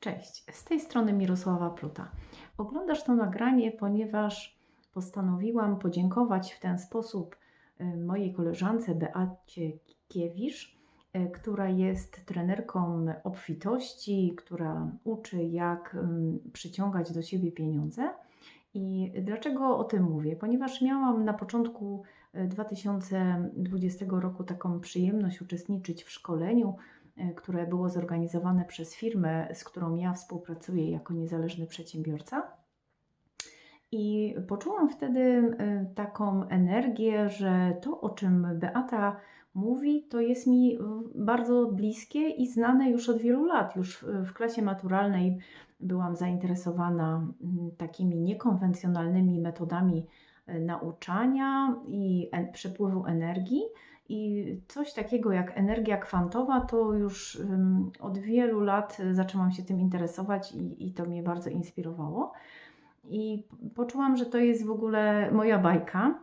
Cześć, z tej strony Mirosława Pluta. Oglądasz to nagranie, ponieważ postanowiłam podziękować w ten sposób y, mojej koleżance Beacie Kiewicz, y, która jest trenerką obfitości, która uczy, jak ym, przyciągać do siebie pieniądze. I dlaczego o tym mówię? Ponieważ miałam na początku y, 2020 roku taką przyjemność uczestniczyć w szkoleniu e, które było zorganizowane przez firmę, z którą ja współpracuję jako niezależny przedsiębiorca. I poczułam wtedy e, taką energię, że to, o czym Beata mówi, to jest mi e, bardzo bliskie i znane już od wielu lat. Już w- klasie maturalnej byłam zainteresowana mm, takimi niekonwencjonalnymi metodami e, nauczania i przepływu energii. I coś takiego jak energia kwantowa, to już od wielu lat zaczęłam się tym interesować i, i to mnie bardzo inspirowało. I poczułam, że to jest w ogóle moja bajka.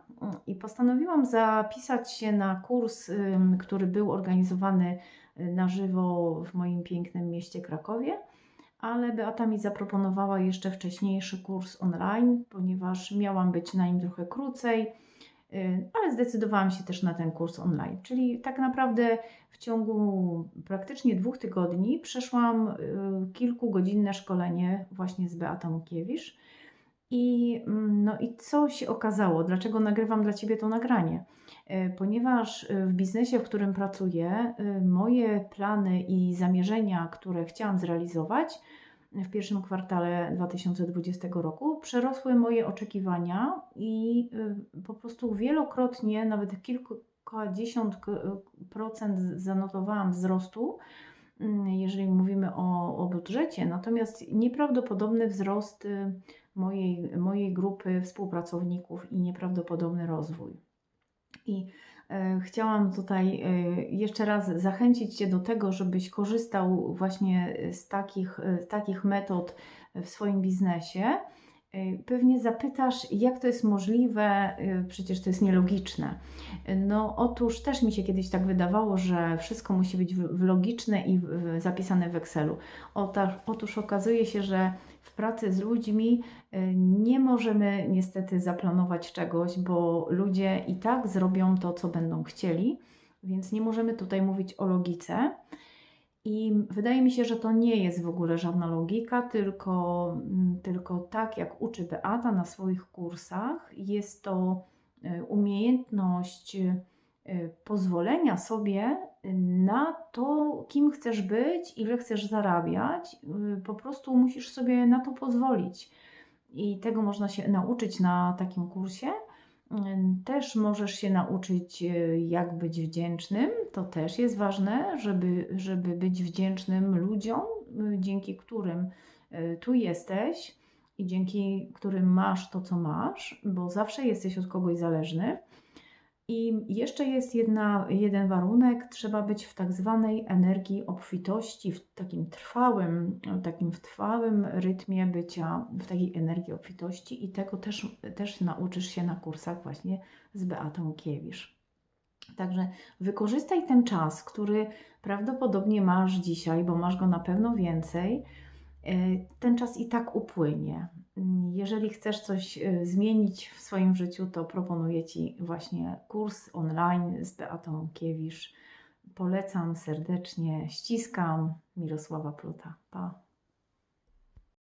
I postanowiłam zapisać się na kurs, który był organizowany y, na żywo w moim pięknym mieście Krakowie. Ale Beata mi zaproponowała jeszcze wcześniejszy kurs online, ponieważ miałam być na nim trochę krócej. Y, ale zdecydowałam się też na ten kurs online. Czyli tak naprawdę w ciągu praktycznie dwóch tygodni przeszłam y, kilkugodzinne szkolenie właśnie z Beatą Kiewicz. I, mm, no i co się okazało? Dlaczego nagrywam dla Ciebie to nagranie? Y, Ponieważ w biznesie, w którym pracuję, moje plany i zamierzenia, które chciałam zrealizować w pierwszym kwartale 2020 roku, przerosły moje oczekiwania i y, po prostu wielokrotnie, nawet kilkadziesiąt k- procent zanotowałam wzrostu mm, jeżeli mówimy o, o budżecie, natomiast nieprawdopodobny wzrost y, mojej, mojej grupy współpracowników i nieprawdopodobny rozwój. I e, chciałam tutaj e, jeszcze raz zachęcić Cię do tego, żebyś korzystał właśnie z takich, e, z takich metod w swoim biznesie. E, Pewnie zapytasz, jak to jest możliwe, e, przecież to jest nielogiczne. No, otóż też mi się kiedyś tak wydawało, że wszystko musi być logiczne i zapisane w Excelu. Otóż, otóż okazuje się, że w pracy z ludźmi y, nie możemy niestety zaplanować czegoś, bo ludzie i tak zrobią to, co będą chcieli, więc nie możemy tutaj mówić o logice. I wydaje mi się, że to nie jest w ogóle żadna logika, tylko, mm, tylko tak jak uczy Beata na swoich kursach, jest to y, umiejętność y, pozwolenia sobie na to, kim chcesz być, ile chcesz zarabiać. Y, Po prostu musisz sobie na to pozwolić. I tego można się nauczyć na takim kursie. Też możesz się nauczyć, y, jak być wdzięcznym. To też jest ważne, żeby, żeby być wdzięcznym ludziom, y, dzięki którym y, tu jesteś i dzięki którym masz to, co masz, bo zawsze jesteś od kogoś zależny. I jeszcze jest jedna, jeden warunek, trzeba być w tak zwanej energii obfitości, w takim trwałym, takim w trwałym rytmie bycia w takiej energii obfitości i tego też, też nauczysz się na kursach właśnie z Beatą Kiewicz. Także wykorzystaj ten czas, który prawdopodobnie masz dzisiaj, bo masz go na pewno więcej. E, Ten czas i tak upłynie. Jeżeli chcesz coś e, zmienić w swoim życiu, to proponuję Ci właśnie kurs online z Beatą Kiewicz. Polecam serdecznie, ściskam. Mirosława Pluta. Pa.